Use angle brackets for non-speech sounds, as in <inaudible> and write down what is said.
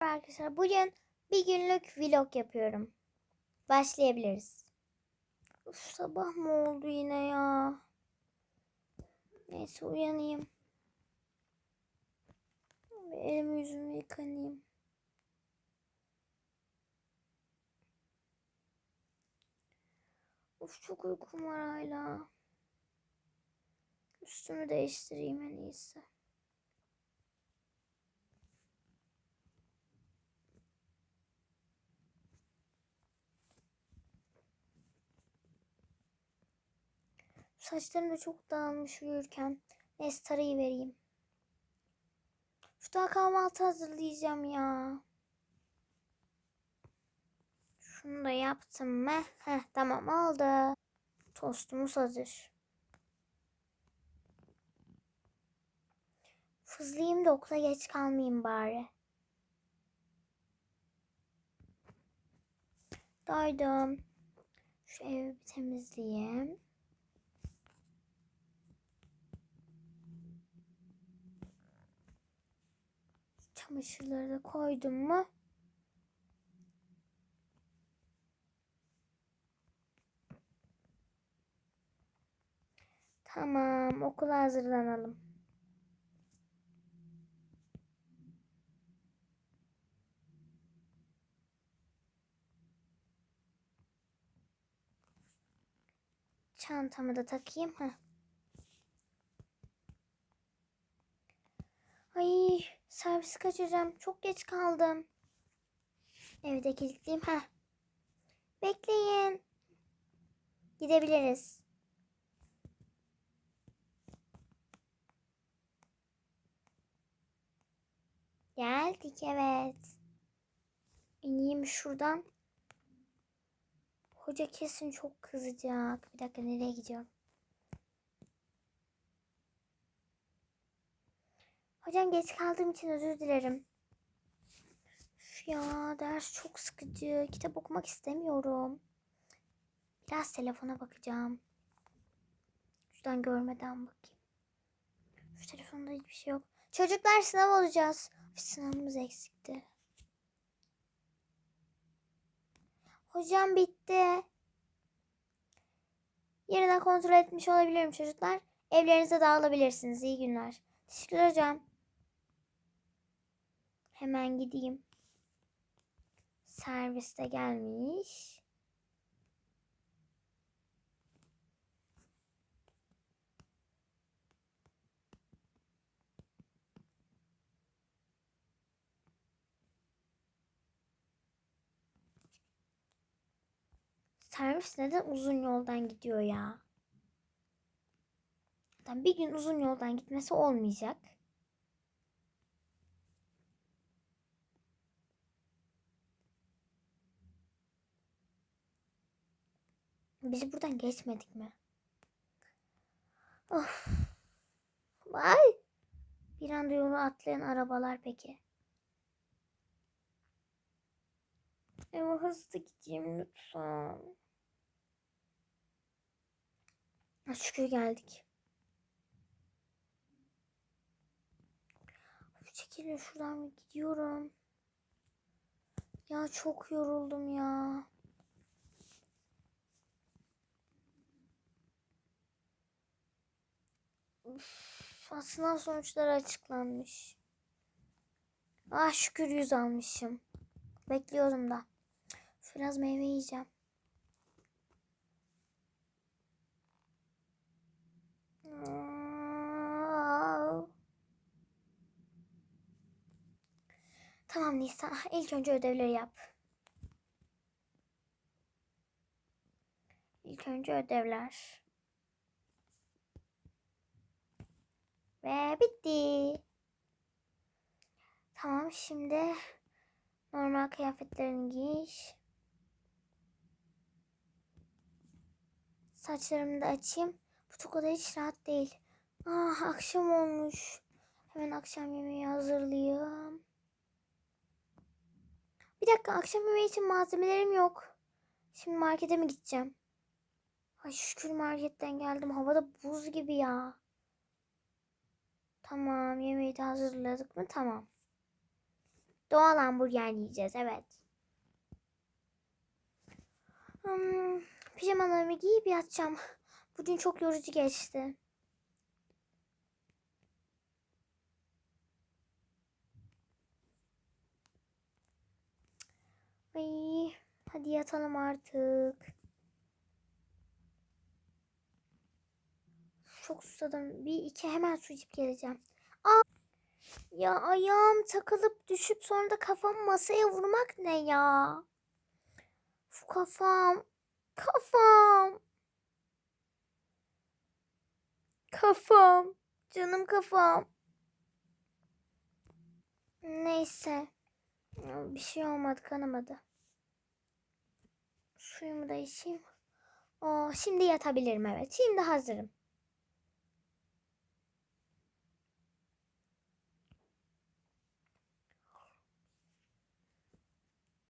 Arkadaşlar bugün bir günlük vlog yapıyorum. Başlayabiliriz. Uf, sabah mı oldu yine ya? Neyse uyanayım. Elimi yüzümü yıkanayım. Of çok uykum var hala. Üstümü değiştireyim en iyisi. Saçlarım da çok dağılmış uyurken. Neyse tarayı vereyim. Şu daha kahvaltı hazırlayacağım ya. Şunu da yaptım mı? Heh tamam oldu. Tostumuz hazır. Hızlıyım da okula geç kalmayayım bari. Doydum. Şu evi bir temizleyeyim. Çamaşırları koydum mu? Tamam, okula hazırlanalım. Çantamı da takayım. Heh. Ay servis kaçıracağım. Çok geç kaldım. Evde kilitliyim. Heh. Bekleyin. Gidebiliriz. Geldik evet. İneyim şuradan. Hoca kesin çok kızacak. Bir dakika nereye gidiyorum? Hocam geç kaldığım için özür dilerim. Üf ya ders çok sıkıcı. Kitap okumak istemiyorum. Biraz telefona bakacağım. Şuradan görmeden bakayım. Şu telefonda hiçbir şey yok. Çocuklar sınav olacağız. Sınavımız eksikti. Hocam bitti. Yeniden kontrol etmiş olabilirim çocuklar. Evlerinize dağılabilirsiniz. İyi günler. Teşekkür hocam. Hemen gideyim. Servis de gelmiş. Servis neden uzun yoldan gidiyor ya? Bir gün uzun yoldan gitmesi olmayacak. Biz buradan geçmedik mi? Of. Vay. Bir anda yolu atlayan arabalar peki. Eve hızlı gideyim lütfen. Şükür geldik. Çekilin şuradan gidiyorum. Ya çok yoruldum ya. Sınav sonuçları açıklanmış. Ah şükür yüz almışım. Bekliyorum da. Biraz meyve yiyeceğim. Tamam Nisa. İlk önce ödevleri yap. İlk önce ödevler. Ve bitti. Tamam şimdi normal kıyafetlerini giy. Saçlarımı da açayım. Bu çok da hiç rahat değil. Ah akşam olmuş. Hemen akşam yemeği hazırlayayım. Bir dakika akşam yemeği için malzemelerim yok. Şimdi markete mi gideceğim? Ay şükür marketten geldim. Havada buz gibi ya. Tamam yemeği de hazırladık mı? Tamam. Doğal hamburger yiyeceğiz evet. Hmm, pijamalarımı giyip yatacağım. <laughs> Bugün çok yorucu geçti. Ay, hadi yatalım artık. Çok susadım. Bir iki hemen su içip geleceğim. Aa! Ya ayağım takılıp düşüp sonra da kafam masaya vurmak ne ya? Şu kafam. Kafam. Kafam. Canım kafam. Neyse. Bir şey olmadı kanamadı. Suyumu da içeyim. Oo, şimdi yatabilirim evet. Şimdi hazırım.